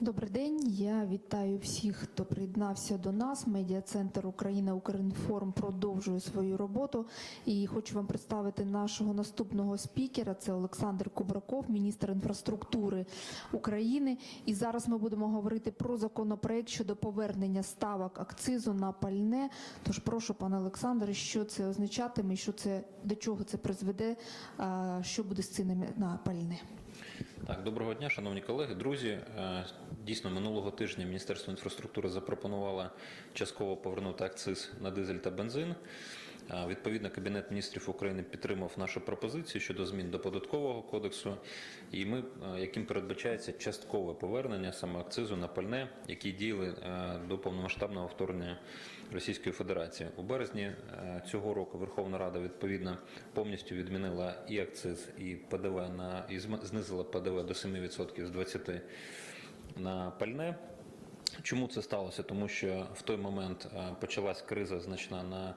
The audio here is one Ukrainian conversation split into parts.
Добрий день. Я вітаю всіх, хто приєднався до нас. Медіа-центр Україна Укрінформ продовжує свою роботу. І хочу вам представити нашого наступного спікера. Це Олександр Кубраков, міністр інфраструктури України. І зараз ми будемо говорити про законопроект щодо повернення ставок акцизу на пальне. Тож прошу, пане Олександре, що це означатиме, що це до чого це призведе, що буде з цінами на пальне. Так, доброго дня, шановні колеги, друзі. Е, Дійсно, минулого тижня Міністерство інфраструктури запропонувало частково повернути акциз на дизель та бензин. Відповідно, Кабінет міністрів України підтримав нашу пропозицію щодо змін до податкового кодексу, і ми, е, яким передбачається часткове повернення саме акцизу на пальне, які діяли е, до повномасштабного вторгнення Російської Федерації. У березні е, цього року Верховна Рада відповідно повністю відмінила і акциз, і ПДВ на і знизила ПДВ до 7% з 20% на пальне. Чому це сталося? Тому що в той момент почалась криза значна на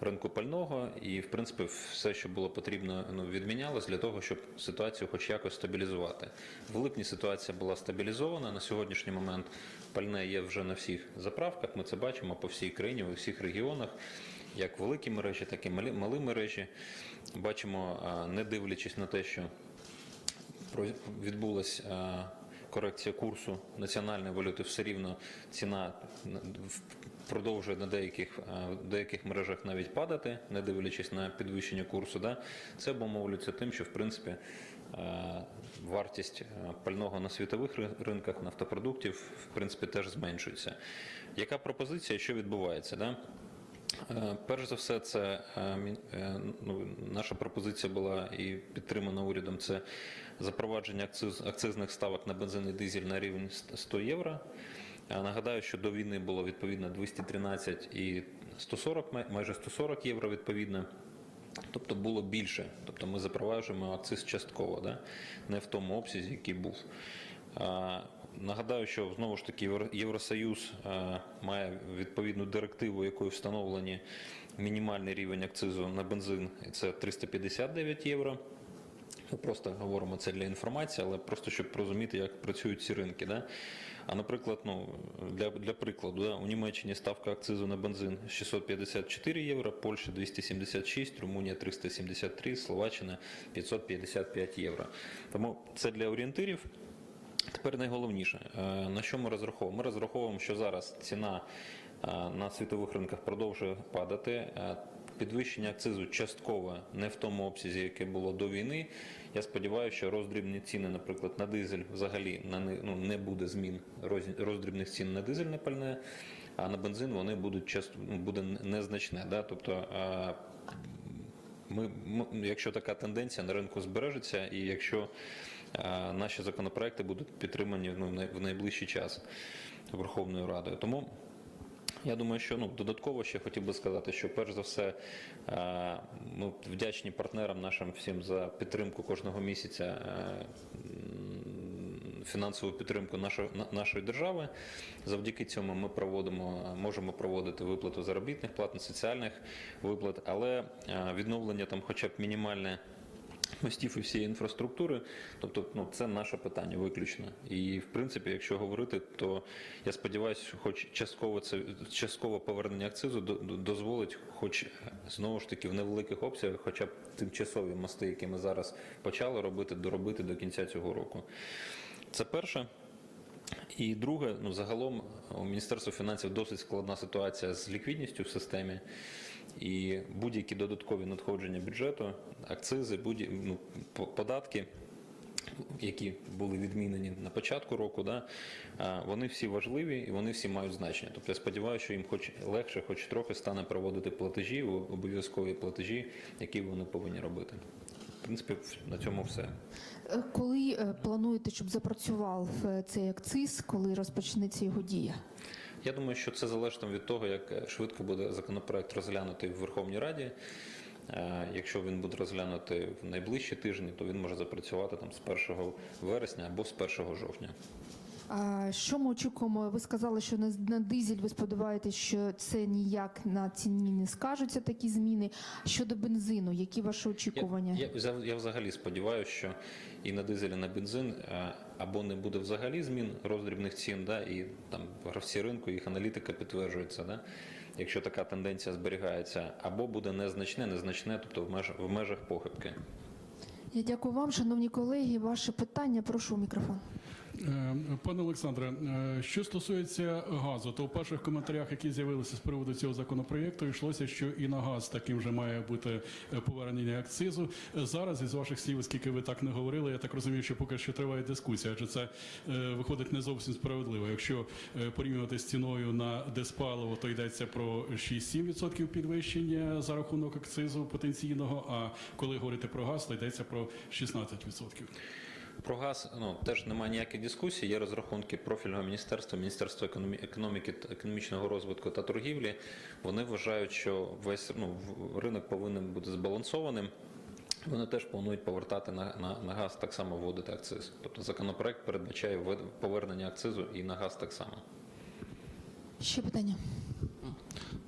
ринку пального, і в принципі все, що було потрібно, ну, відмінялось для того, щоб ситуацію хоч якось стабілізувати. В липні ситуація була стабілізована. На сьогоднішній момент пальне є вже на всіх заправках. Ми це бачимо по всій країні, у всіх регіонах. Як великі мережі, так і малі, малі мережі. Бачимо, не дивлячись на те, що відбулась корекція курсу національної валюти, все рівно ціна продовжує на деяких, е, в деяких мережах навіть падати, не дивлячись на підвищення курсу. Да? Це обумовлюється тим, що в принципі е, вартість е, пального на світових ринках нафтопродуктів в принципі теж зменшується. Яка пропозиція, що відбувається? Да? Перш за все, це ну, наша пропозиція була і підтримана урядом. Це запровадження акциз, акцизних ставок на бензин і дизель на рівень 100 євро. Нагадаю, що до війни було відповідно 213 і 140, майже 140 євро відповідно. Тобто було більше. Тобто ми запроваджуємо акциз частково, да? не в тому обсязі, який був. А, Нагадаю, що знову ж таки Євросоюз а, має відповідну директиву, якою встановлені мінімальний рівень акцизу на бензин, це 359 євро. Ми просто говоримо це для інформації, але просто щоб розуміти, як працюють ці ринки. Да? А наприклад, ну, для, для прикладу, да, у Німеччині ставка акцизу на бензин 654 євро, Польща 276, Румунія 373, Словаччина 555 євро. Тому це для орієнтирів. Тепер найголовніше, е, на що ми розраховуємо? Ми розраховуємо, що зараз ціна е, на світових ринках продовжує падати. Підвищення акцизу частково не в тому обсязі, яке було до війни. Я сподіваюся, що роздрібні ціни, наприклад, на дизель взагалі на не, ну, не буде змін роздрібних цін на дизельне пальне, а на бензин вони будуть часто буде незначне. Да? Тобто ми, якщо така тенденція на ринку збережеться, і якщо наші законопроекти будуть підтримані ну, в найближчий час Верховною Радою. Тому я думаю, що ну додатково ще хотів би сказати, що перш за все е, ми вдячні партнерам нашим всім за підтримку кожного місяця. е, Фінансову підтримку нашої нашої держави завдяки цьому ми проводимо, можемо проводити виплату заробітних плат, соціальних виплат, але е, відновлення там, хоча б мінімальне мостів і всієї інфраструктури. Тобто, ну це наше питання виключно. І в принципі, якщо говорити, то я сподіваюся, хоч частково це частково повернення акцизу до- до- дозволить, хоч е, знову ж таки в невеликих обсягах, хоча б тимчасові мости, які ми зараз почали робити, доробити до кінця цього року. Це перше. І друге, ну загалом у Міністерства фінансів досить складна ситуація з ліквідністю в системі. І будь-які додаткові надходження бюджету, акцизи, будь ну, податки, які були відмінені на початку року, да, вони всі важливі і вони всі мають значення. Тобто я сподіваюся, що їм хоч легше, хоч трохи стане проводити платежі, обов'язкові платежі, які вони повинні робити. В принципі, на цьому все. Е, Коли е, плануєте, щоб запрацював е, цей акциз, коли розпочнеться його дія? Я думаю, що це залежно від того, як е, швидко буде законопроект розглянутий в Верховній Раді. Е, Якщо він буде розглянутий в найближчі тижні, то він може запрацювати там з 1 вересня або з 1 жовтня. А що ми очікуємо? Ви сказали, що на, на дизель ви сподіваєтесь, що це ніяк на ціні не скажуться такі зміни. Щодо бензину, які ваші очікування? Я, я, я взагалі сподіваюся, що і на дизель, і на бензин е, або не буде взагалі змін роздрібних цін, да, і там гравці ринку, їх аналітика підтверджується, да, якщо така тенденція зберігається, або буде незначне, незначне, тобто в межах, в межах похибки. Я дякую вам, шановні колеги. Ваше питання, прошу мікрофон. Е, Пане Олександре, е, що стосується газу, то в перших коментарях, які з'явилися з приводу цього законопроєкту, йшлося, що і на газ таким же має бути е, повернення акцизу. Зараз із ваших слів, оскільки ви так не говорили, я так розумію, що поки що триває дискусія, адже це виходить не зовсім справедливо. Якщо порівнювати з ціною на диспаливо, то йдеться про 6-7% підвищення за рахунок акцизу потенційного. А коли говорити про газ, то йдеться про 16%. Про газ ну теж немає ніяких дискусій. Є розрахунки профільного міністерства, міністерства економі- економіки, та економічного розвитку та торгівлі. Вони вважають, що весь ну ринок повинен бути збалансованим. Вони теж планують повертати на, на, на газ так само вводити акциз. Тобто законопроект передбачає повернення акцизу і на газ так само. Ще питання.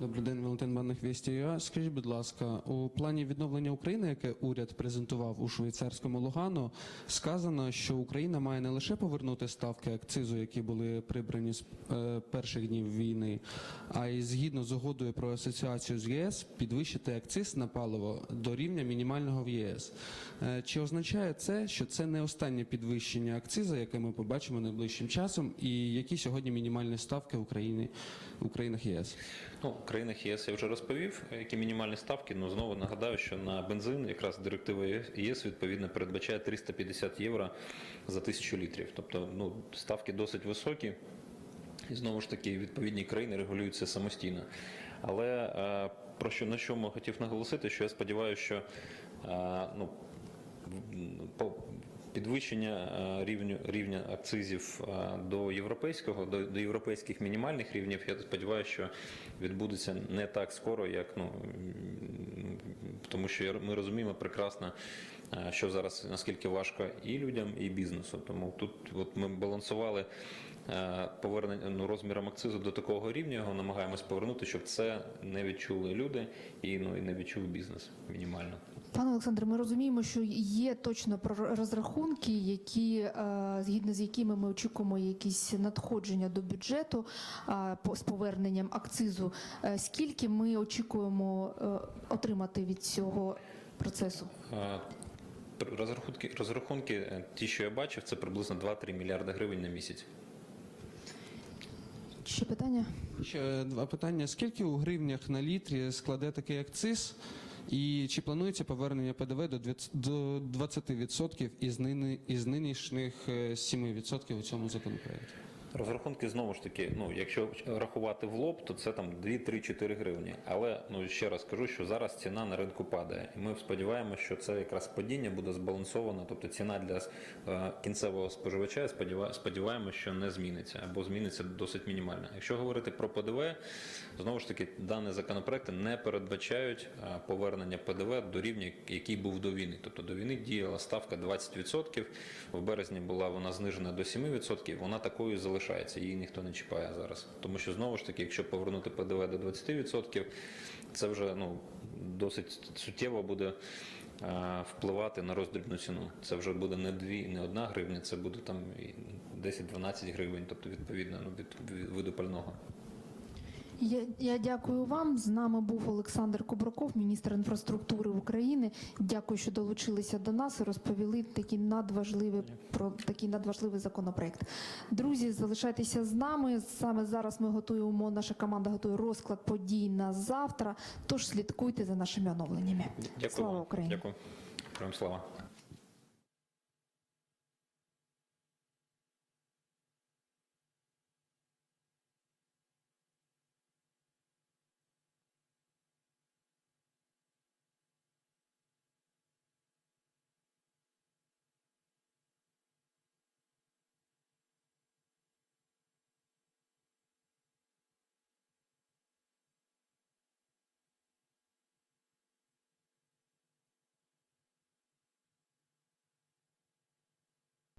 Добрий день, Валентин Банних Вісті. Скажіть, будь ласка, у плані відновлення України, яке уряд презентував у швейцарському Лугану, сказано, що Україна має не лише повернути ставки акцизу, які були прибрані з е, перших днів війни, а й згідно з угодою про асоціацію з ЄС підвищити акциз на паливо до рівня мінімального в ЄС. Е, Чи означає це, що це не останнє підвищення акцизу, яке ми побачимо найближчим часом, і які сьогодні мінімальні ставки в Україні в країнах ЄС? Ну, в країнах ЄС я вже розповів, які мінімальні ставки. Ну знову нагадаю, що на бензин якраз директива ЄС відповідно передбачає 350 євро за тисячу літрів. Тобто, ну ставки досить високі. І знову ж таки, відповідні країни регулюються самостійно. Але е, про що на чому хотів наголосити, що я сподіваюся, що е, ну, підвищення е, рівню рівня акцизів е, до європейського, до, до європейських мінімальних рівнів, я сподіваюся, що відбудеться не так скоро, як ну тому що ми розуміємо прекрасно, е, що зараз наскільки важко і людям, і бізнесу. Тому тут от ми балансували повернення ну, розміром акцизу до такого рівня, його намагаємось повернути, щоб це не відчули люди і ну і не відчув бізнес мінімально. Пане Олександре, ми розуміємо, що є точно про- розрахунки, які е, згідно з якими ми очікуємо якісь надходження до бюджету е, з поверненням акцизу. Е, Скільки ми очікуємо е, отримати від цього процесу? Е, Розрахунки, розрахунки, е, ті, що я бачив, це приблизно 2-3 мільярди гривень на місяць. Ще питання? Ще два питання. Скільки у гривнях на літрі складе такий акциз? І чи планується повернення ПДВ до 20 до 20% із, нині, із нинішніх е, 7% у цьому законопроекті? Розрахунки знову ж таки, ну якщо рахувати в лоб, то це там 2-3-4 гривні. Але ну ще раз кажу, що зараз ціна на ринку падає, і ми сподіваємося, що це якраз падіння буде збалансовано. Тобто ціна для е, кінцевого споживача сподіва- сподіваємося, що не зміниться або зміниться досить мінімально. Якщо говорити про ПДВ, знову ж таки дані законопроекти не передбачають е, повернення ПДВ до рівня, який був до війни. Тобто до війни діяла ставка 20%, в березні була вона знижена до 7%, вона такою залишається, її ніхто не чіпає зараз. Тому що знову ж таки, якщо повернути ПДВ до 20%, це вже ну, досить суттєво буде е, впливати на роздрібну ціну. Це вже буде не дві, не одна гривня, це буде там 10-12 гривень, тобто відповідно ну, від виду пального. Я, я дякую вам. З нами був Олександр Кубраков, міністр інфраструктури України. Дякую, що долучилися до нас і розповіли такі надважливі про такий надважливий законопроект. Друзі, залишайтеся з нами. Саме зараз ми готуємо. Наша команда готує розклад подій на завтра. Тож слідкуйте за нашими оновленнями. Дякую. Слава. Україні! Дякую. Героям слава.